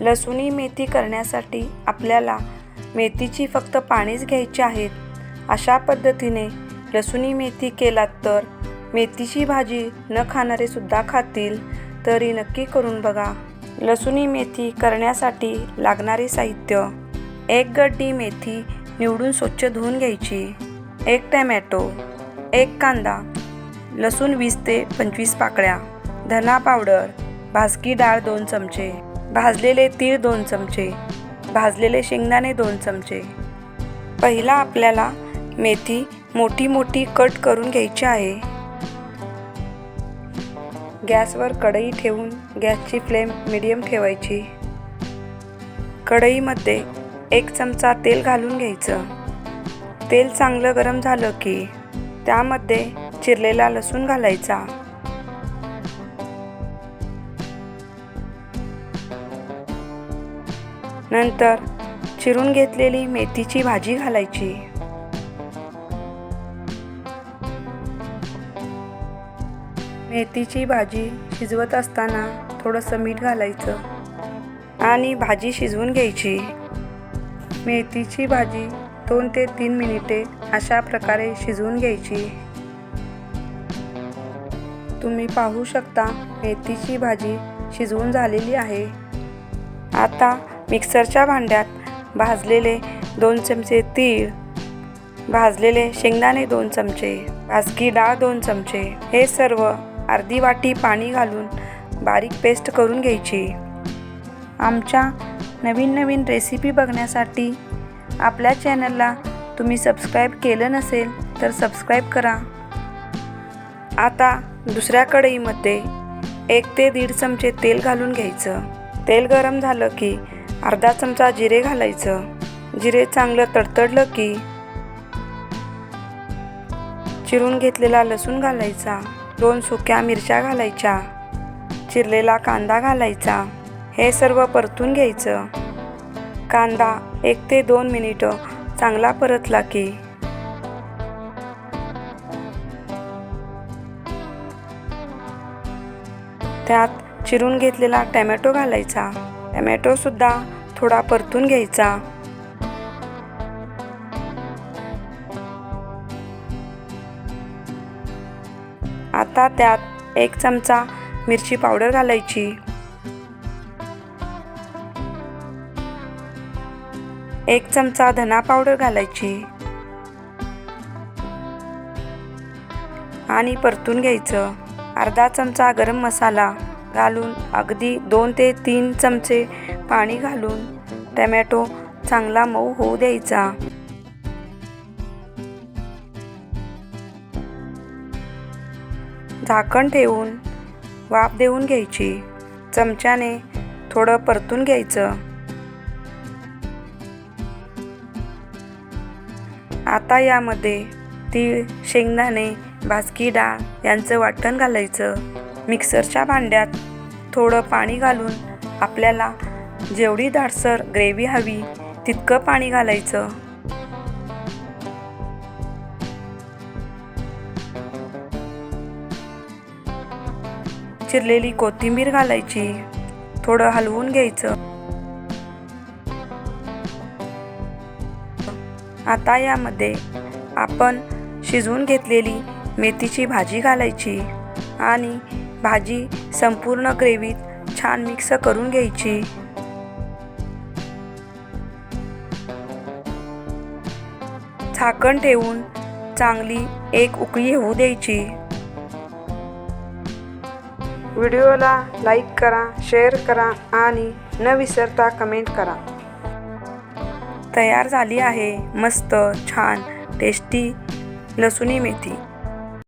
लसूणी मेथी करण्यासाठी आपल्याला मेथीची फक्त पानेच घ्यायची आहेत अशा पद्धतीने लसूणी मेथी केलात तर मेथीची भाजी न खाणारे सुद्धा खातील. तरी नक्की करून बघा. लसूणी मेथी करण्यासाठी लागणारे साहित्य. एक गड्डी मेथी निवडून स्वच्छ धुवून घ्यायची. एक टॅमॅटो एक कांदा लसूण वीस ते पंचवीस पाकळ्या धना पावडर भाजकी डाळ दोन चमचे. भाजलेले तीळ दोन चमचे भाजलेले शेंगदाणे दोन चमचे. पहिला आपल्याला मेथी मोठी मोठी कट करून घ्यायची आहे. गॅसवर कढई ठेवून गॅसची फ्लेम मिडियम ठेवायची. कढईमध्ये एक चमचा तेल घालून घ्यायचं. तेल चांगलं गरम झालं की त्यामध्ये चिरलेला लसूण घालायचा. नंतर चिरून घेतलेली मेथीची भाजी घालायची. मेथीची भाजी शिजवत असताना थोडंसं मीठ घालायचं आणि भाजी शिजवून घ्यायची. मेथीची भाजी दोन ते तीन मिनिटे अशा प्रकारे शिजवून घ्यायची. तुम्ही पाहू शकता मेथीची भाजी शिजवून झालेली आहे. आता मिक्सरच्या भांड्यात भाजलेले दोन चमचे तीळ भाजलेले शेंगदाणे दोन चमचे भाजकी डाळ दोन चमचे हे सर्व अर्धी वाटी पाणी घालून बारीक पेस्ट करून घ्यायची. आमच्या नवीन नवीन रेसिपी बघण्यासाठी आपल्या चॅनलला तुम्ही सबस्क्राईब केलं नसेल तर सबस्क्राईब करा. आता दुसऱ्या कढईमध्ये एक ते दीड चमचे तेल घालून घ्यायचं. तेल गरम झालं की अर्धा चमचा जिरे घालायचं. जिरे चांगलं तडतडलं की चिरून घेतलेला लसूण घालायचा. दोन सुक्या मिरच्या घालायच्या. चिरलेला कांदा घालायचा. हे सर्व परतून घ्यायचं. कांदा एक ते दोन मिनिटं चांगला परतला की त्यात चिरून घेतलेला टॅमॅटो घालायचा. टोमॅटोसुद्धा थोडा परतून घ्यायचा. आता त्यात एक चमचा मिरची पावडर घालायची. एक चमचा धना पावडर घालायची. आणि परतून घ्यायचं. अर्धा चमचा गरम मसाला. घालून अगदी दोन ते तीन चमचे पाणी घालून टमॅटो चांगला मऊ होऊ द्यायचा. झाकण ठेवून वाफ देऊन घ्यायची. चमच्याने थोडं परतून घ्यायचं. आता यामध्ये तीळ शेंगदाणे भाजकी डाळ यांचं वाटण घालायचं. मिक्सरच्या भांड्यात थोडं पाणी घालून आपल्याला जेवढी धाडसर ग्रेव्ही हवी तितकं पाणी घालायचं. चिरलेली कोथिंबीर घालायची थोडं हलवून घ्यायचं. आता यामध्ये आपण शिजवून घेतलेली मेथीची भाजी घालायची आणि भाजी संपूर्ण ग्रेव्हीत छान मिक्स करून घ्यायची. झाकण ठेवून चांगली एक उकळी होऊ द्यायची. व्हिडिओला लाईक करा शेअर करा आणि न विसरता कमेंट करा. तयार झाली आहे मस्त छान टेस्टी लसुणी मेथी.